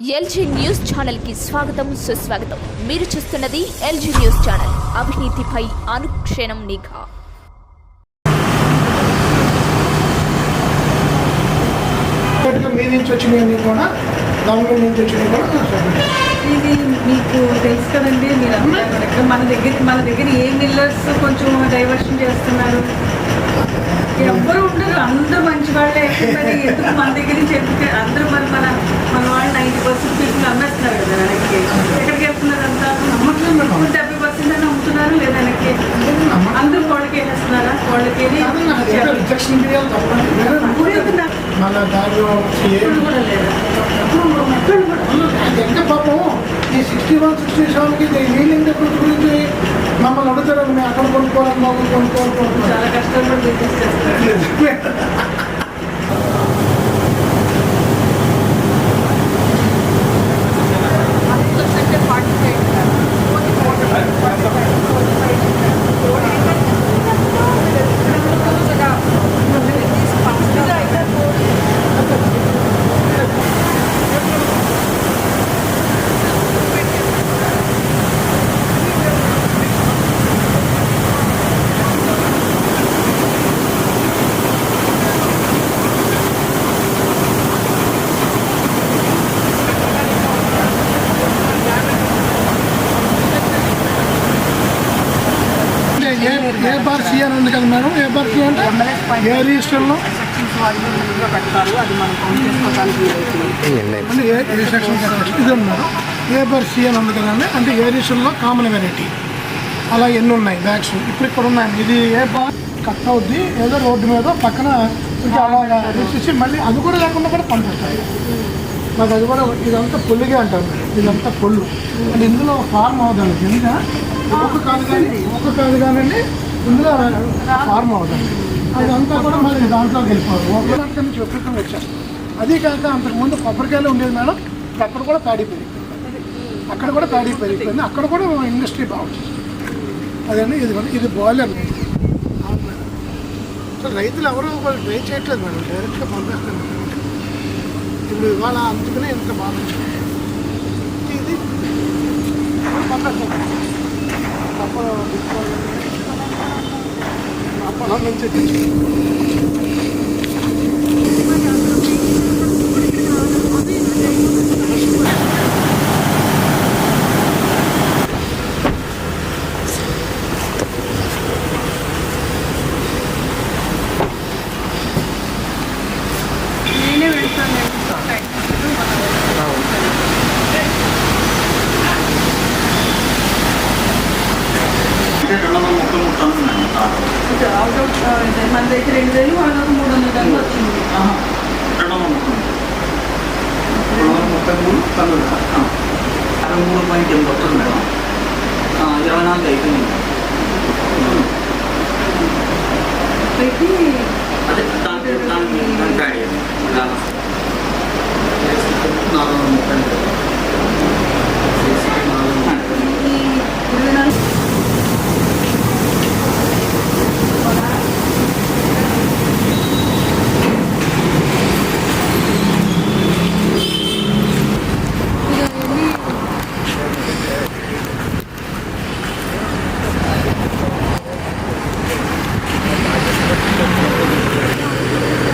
LG news ఛానల్కి స్వాగతం సుస్వాగతం. మీరు చూస్తున్నది ఎల్జీ న్యూస్ ఛానల్. అవినీతిపై అనుక్షణం నిఘా. మీ నుంచి వచ్చినవి కూడా గవర్నమెంట్ నుంచి వచ్చినవి కూడా ఇది మీకు తెలుసు కదండి మీరు మన దగ్గర మన దగ్గర ఏ మిల్లర్స్ కొంచెం డైవర్షన్ చేస్తున్నారు? ఎవ్వరు ఉండరు అందరూ మంచి వాళ్ళే ఎందుకు మన దగ్గర నుంచి ఎందుకు అందరూ మరి మన మన లేదు. మన దానిలో ఎంత పాపం? ఈ సిక్స్టీ వన్ సిక్స్టీ సెవెన్కి వీలింగ్ డబ్బుల గురించి మమ్మల్ని అడుగుతారు మేము అక్కడ కొనుక్కోవాలి బాబు కొనుక్కోవాలి చాలా కష్టపడి ఏ బార్ సి అని ఉంది కదా మేడం? ఏ బార్ సి అంటే? ఏ రిజిస్టర్లో? అంటే ఏ ఏ సెక్షన్ ఇది ఉంది మేడం. ఏ బార్ సి అని ఉంది కదండి అంటే ఏ రిజిస్టర్లో? Common variety. అలా ఎన్ని ఉన్నాయి? బ్యాగ్స్. ఇప్పుడు ఇక్కడ ఉన్నాయి. ఇది ఏ బార్ కట్ అవుద్ది? ఏదో రోడ్డు మీద పక్కన ఇంకా అలాగా వేసేసి మళ్ళీ అది కూడా లేకుండా కూడా పంపిస్తాయి నాకు అది కూడా ఇదంతా పొల్లుగా అంటారు. ఇదంతా పొల్లు. అంటే ఇందులో ఫార్మ్ అవుతుంది కింద ఒక కాదు కానీ ఒక కాదు కానండి ఇందులో ఫార్మ్ అవుతుంది. అదంతా కూడా మళ్ళీ దాంట్లోకి వెళ్ళిపోవాలి. ఒక దాంట్లో నుంచి ఒక్కొక్కరు వచ్చారు అదే కాక అంతకుముందు కొబ్బరికాయలు ఉండేది మేడం. అక్కడ కూడా ప్యాడీ పెరిగిపోయింది అక్కడ కూడా ప్యాడీ పెరిగిపోయింది అక్కడ కూడా ఇండస్ట్రీ బాగుంటుంది అదండి ఇది ఇది బాయిలర్ రైతులు ఎవరు వాళ్ళు ట్రై చేయట్లేదు మేడం. డైరెక్ట్గా పంపిస్తారు ఇప్పుడు ఇవాళ అందుకనే ఇంత బాగా ఇది ఇప్పుడు പണം വെച്ചിട്ട് Thank you. నుంచి తెచ్చి నేనే వెళ్తాను ఇది అవుట్ ఆఫ్ మన దగ్గర రెండు వేలు వాళ్ళకి మూడు వందల టన్నులు వచ్చింది ముప్పై మూడు పన్నులు అరవై మూడు పాయింట్ ఎనిమిది వస్తుంది మేడం ఆ, ఇరవై నాలుగు అయిపోయింది